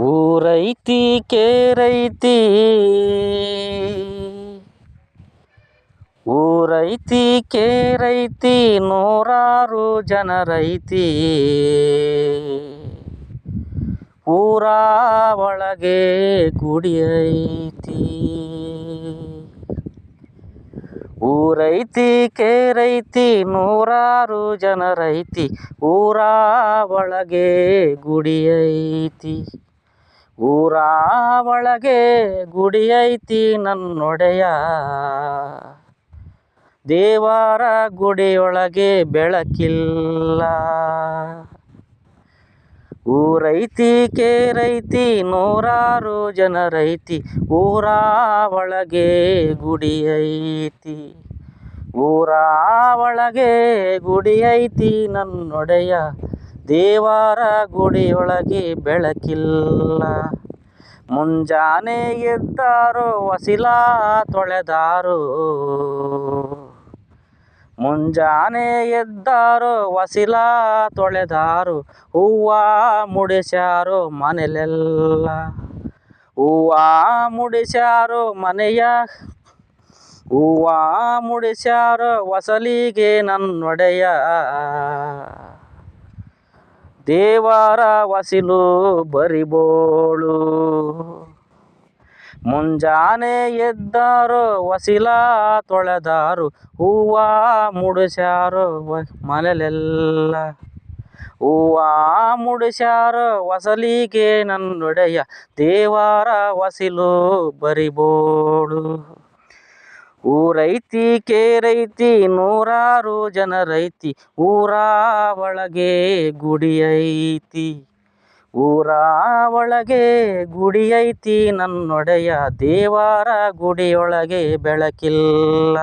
ಊರೈತಿ ಕೇರೈತಿ. ಊರೈತಿ ಕೇರೈತಿ, ನೂರಾರು ಜನರೈತಿ. ಊರ ಒಳಗೆ ಗುಡಿಯೈತಿ ಊರೈತಿ ಕೇರೈತಿ, ನೂರಾರು ಜನರೈತಿ. ಊರ ಒಳಗೆ ಗುಡಿ ಐತಿ. ಊರ ಒಳಗೆ ಗುಡಿ ಐತಿ ನನ್ನೊಡೆಯ. ದೇವರ ಗುಡಿಯೊಳಗೆ ಬೆಳಕಿಲ್ಲ. ಊರೈತಿ, ಕೇರೈತಿ, ನೂರಾರು ಜನರೈತಿ, ಊರ ಒಳಗೆ ಗುಡಿ ಐತಿ ಊರ ಒಳಗೆ ಗುಡಿ ಐತಿ ನನ್ನೊಡೆಯ. ದೇವರ ಗುಡಿಯೊಳಗೆ ಬೆಳಕಿಲ್ಲ. ಮುಂಜಾನೆ ಎದ್ದಾರು ವಸಿಲ ತೊಳೆದಾರು. ಮುಂಜಾನೆ ಎದ್ದಾರು ವಸಿಲ ತೊಳೆದಾರು. ಹೂವ ಮುಡಿಸ್ಯಾರೋ ಮನೆಲೆಲ್ಲ. ಹೂವ ಮುಡಿಸ್ಯಾರೋ ಮನೆಯ. ಹೂವ ಮುಡಿಸ್ಯಾರೋ ವಸಲಿಗೆ ನನ್ನೊಡೆಯ. ದೇವರ ವಸಿಲು ಬರಿಬೋಳು. ಮುಂಜಾನೆ ಎದ್ದಾರು ವಸಿಲ ತೊಳೆದಾರು, ಹೂವ ಮುಡಿಸ್ಯಾರು ಮನೆಲೆಲ್ಲ. ಹೂವ ಮುಡಿಸ್ಯಾರು ವಸಲಿಗೆ ನನ್ನೊಡೆಯ ದೇವರ ವಸಿಲು ಬರಿಬೋಳು. ಊರೈತಿ ಕೇರೈತಿ, ನೂರಾರು ಜನರೈತಿ ಊರ ಒಳಗೆ ಗುಡಿ ಐತಿ ಊರ ಒಳಗೆ ಗುಡಿ ಐತಿ ನನ್ನೊಡೆಯ ದೇವರ ಗುಡಿಯೊಳಗೆ ಬೆಳಕಿಲ್ಲ.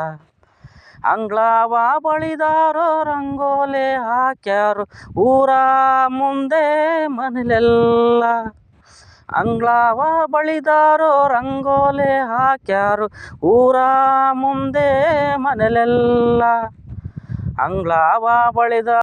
ಅಂಗ್ಲಾವ ಬಳಿದಾರೋ, ರಂಗೋಲೆ ಹಾಕ್ಯಾರು, ಊರ ಮುಂದೆ ಮನೆಲೆಲ್ಲ. ಅಂಗ್ಳವ ಬಳಿದಾರೋ ರಂಗೋಲೆ ಹಾಕ್ಯಾರು. ಊರ ಮುಂದೆ ಮನೆಲೆಲ್ಲ ಅಂಗ್ಲಾವ ಬಳಿದ